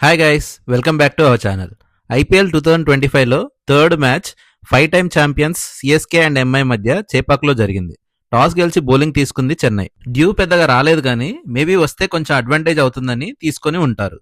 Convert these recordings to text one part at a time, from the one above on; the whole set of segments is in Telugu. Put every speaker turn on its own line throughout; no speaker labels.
Hi guys welcome back to our channel IPL two thousand twenty ఫైవ్లో third match five time champions CSK and MI మధ్య చేపాక్లో జరిగింది. టాస్ గెలిచి బౌలింగ్ తీసుకుంది చెన్నై. డ్యూ పెద్దగా రాలేదు కానీ మేబీ వస్తే కొంచెం అడ్వాంటేజ్ అవుతుందని తీసుకొని ఉంటారు.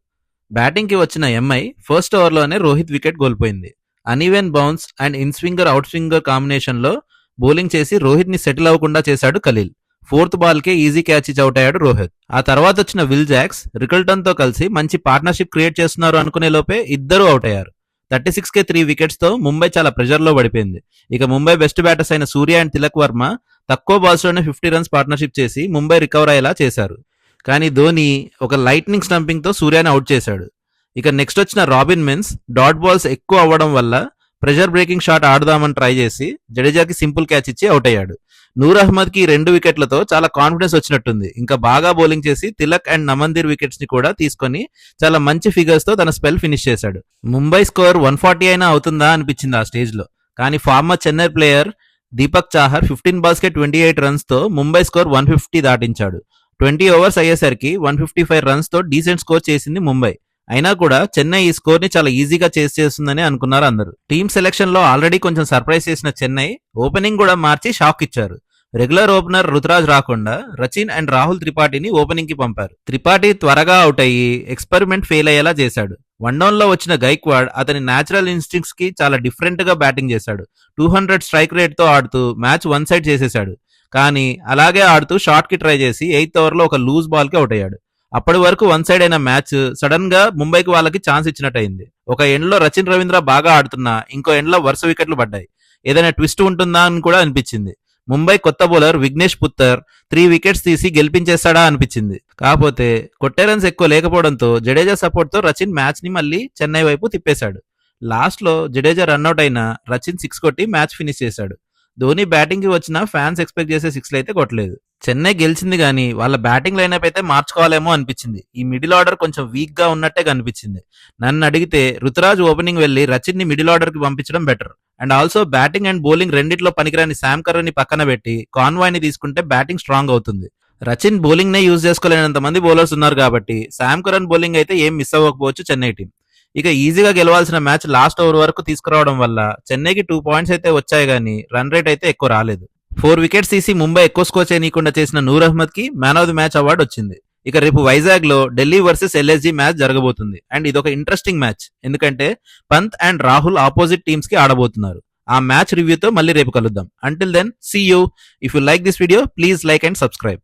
బ్యాటింగ్కి వచ్చిన ఎంఐ ఫస్ట్ ఓవర్లోనే రోహిత్ వికెట్ కోల్పోయింది. Uneven bounce and in swinger out swinger కాంబినేషన్లో బౌలింగ్ చేసి రోహిత్ని సెటిల్ అవ్వకుండా చేశాడు ఖలీల్. ఫోర్త్ బాల్కే ఈజీ క్యాచ్ ఇచ్చి అవుట్ అయ్యాడు రోహిత్. ఆ తర్వాత వచ్చిన విల్ జాక్స్ రికల్టన్తో కలిసి మంచి పార్ట్నర్షిప్ క్రియేట్ చేస్తున్నారు అనుకునే లోపే ఇద్దరు అవుట్ అయ్యారు. థర్టీ సిక్స్ కే త్రీ వికెట్స్తో ముంబై చాలా ప్రెషర్లో పడిపోయింది. ఇక ముంబై బెస్ట్ బ్యాటర్స్ అయిన సూర్య అండ్ తిలక్ వర్మ తక్కువ బాల్స్లోనే ఫిఫ్టీ రన్స్ పార్ట్నర్షిప్ చేసి ముంబై రికవర్ అయ్యేలా చేశారు. కానీ ధోని ఒక లైట్నింగ్ స్టంపింగ్తో సూర్యాని అవుట్ చేశాడు. ఇక నెక్స్ట్ వచ్చిన రాబిన్ మెన్స్ డాట్ బాల్స్ ఎక్కువ అవ్వడం వల్ల ప్రెషర్ బ్రేకింగ్ షాట్ ఆడదామని ట్రై చేసి జడేజాకి సింపుల్ క్యాచ్ ఇచ్చి అవుట్ అయ్యాడు. నూర్ అహ్మద్కి రెండు వికెట్లతో చాలా కాన్ఫిడెన్స్ వచ్చినట్టుంది. ఇంకా బాగా బౌలింగ్ చేసి తిలక్ అండ్ నమందిర్ వికెట్స్ని కూడా తీసుకొని చాలా మంచి ఫిగర్స్తో తన స్పెల్ ఫినిష్ చేశాడు. ముంబై స్కోర్ వన్ ఫార్టీ అయినా అవుతుందా అనిపించింది ఆ స్టేజ్లో. కానీ former Chennai player Deepak Chahar fifteen balls కే ట్వంటీ ఎయిట్ రన్స్తో ముంబై స్కోర్ వన్ ఫిఫ్టీ దాటించాడు. ట్వంటీ ఓవర్స్ అయ్యేసరికి వన్ ఫిఫ్టీ ఫైవ్ రన్స్తో డీసెంట్ స్కోర్ చేసింది ముంబై. అయినా కూడా చెన్నై ఈ స్కోర్ని చాలా ఈజీగా చేసి చేస్తుందని అనుకున్నారు అందరు. టీమ్ సెలెక్షన్లో ఆల్రెడీ కొంచెం సర్ప్రైజ్ చేసిన చెన్నై ఓపెనింగ్ కూడా మార్చి షాక్ ఇచ్చారు. రెగ్యులర్ ఓపెనర్ రుతురాజ్ రాకుండా రచిన్ అండ్ రాహుల్ త్రిపాఠిని ఓపెనింగ్కి పంపారు. త్రిపాఠి త్వరగా అవుట్ అయ్యి ఎక్స్పెరిమెంట్ ఫెయిల్ అయ్యేలా చేశాడు. వన్ డౌన్లో వచ్చిన గైక్వాడ్ అతని న్యాచురల్ ఇన్స్టింగ్స్కి చాలా డిఫరెంట్గా బ్యాటింగ్ చేశాడు. టూ హండ్రెడ్ స్ట్రైక్ రేట్తో ఆడుతూ మ్యాచ్ వన్ సైడ్ చేసేశాడు. కానీ అలాగే ఆడుతూ షార్ట్కి ట్రై చేసి ఎయిత్ ఓవర్లో ఒక లూజ్ బాల్కి అవుట్ అయ్యాడు. అప్పటి వరకు వన్ సైడ్ అయిన మ్యాచ్ సడన్గా ముంబైకి వాళ్ళకి ఛాన్స్ ఇచ్చినట్టయింది. ఒక ఎండ్లో రచిన్ రవీంద్ర బాగా ఆడుతున్నా ఇంకో ఎండ్లో వరుస వికెట్లు పడ్డాయి. ఏదైనా ట్విస్ట్ ఉంటుందా అని కూడా అనిపించింది. ముంబై కొత్త bowler Vignesh Puthur three wickets తీసి గెలిపించేస్తాడా అనిపించింది. కాకపోతే కొట్టే రన్స్ ఎక్కువ లేకపోవడంతో జడేజా సపోర్ట్తో రచిన్ మ్యాచ్ని మళ్ళీ చెన్నై వైపు తిప్పేశాడు. లాస్ట్లో జడేజా రన్అట్ అయిన రచిన్ సిక్స్ కొట్టి మ్యాచ్ ఫినిష్ చేశాడు. ధోని బ్యాటింగ్కి వచ్చిన ఫ్యాన్స్ ఎక్స్పెక్ట్ చేసే సిక్స్లు అయితే కొట్టలేదు. చెన్నై గెలిచింది కానీ వాళ్ళ బ్యాటింగ్ లైనప్ అయితే మార్చుకోవాలేమో అనిపించింది. ఈ మిడిల్ ఆర్డర్ కొంచెం వీక్గా ఉన్నట్టే కనిపించింది. నన్ను అడిగితే రుతురాజ్ ఓపెనింగ్ వెళ్ళి రచిన్ని మిడిల్ ఆర్డర్కి పంపించడం better and also batting and bowling రెండిట్లో పనికిరాని శామ్ కర్రన్ని పక్కన పెట్టి కాన్వాయ్ని తీసుకుంటే బ్యాటింగ్ స్ట్రాంగ్ అవుతుంది. రచిన్ బౌలింగ్ నే యూజ్ చేసుకోలేనంత మంది బౌలర్స్ ఉన్నారు కాబట్టి శామ్ కరన్ బౌలింగ్ అయితే ఏం మిస్ అవ్వకపోవచ్చు చెన్నై టీం ఇక ఈజీగా గెలవాల్సిన మ్యాచ్ లాస్ట్ ఓవర్ వరకు తీసుకురావడం వల్ల చెన్నైకి టూ పాయింట్స్ అయితే వచ్చాయి కానీ రన్ రేట్ అయితే ఎక్కువ రాలేదు. ఫోర్ వికెట్స్ తీసి ముంబై ఎక్కువ స్కోర్ చేయనీయకుండా చేసిన Noor అహ్మద్కి man of the match award వచ్చింది. ఇక రేపు వైజాగ్లో ఢిల్లీ వర్సెస్ ఎల్ఎస్జీ మ్యాచ్ జరగబోతుంది. అండ్ ఇది ఒక ఇంట్రెస్టింగ్ మ్యాచ్. ఎందుకంటే పంత్ అండ్ రాహుల్ ఆపోజిట్ టీమ్స్కి ఆడబోతున్నారు. ఆ మ్యాచ్ రివ్యూతో మళ్ళీ రేపు కలుద్దాం. Until then see you if you like this video please like and subscribe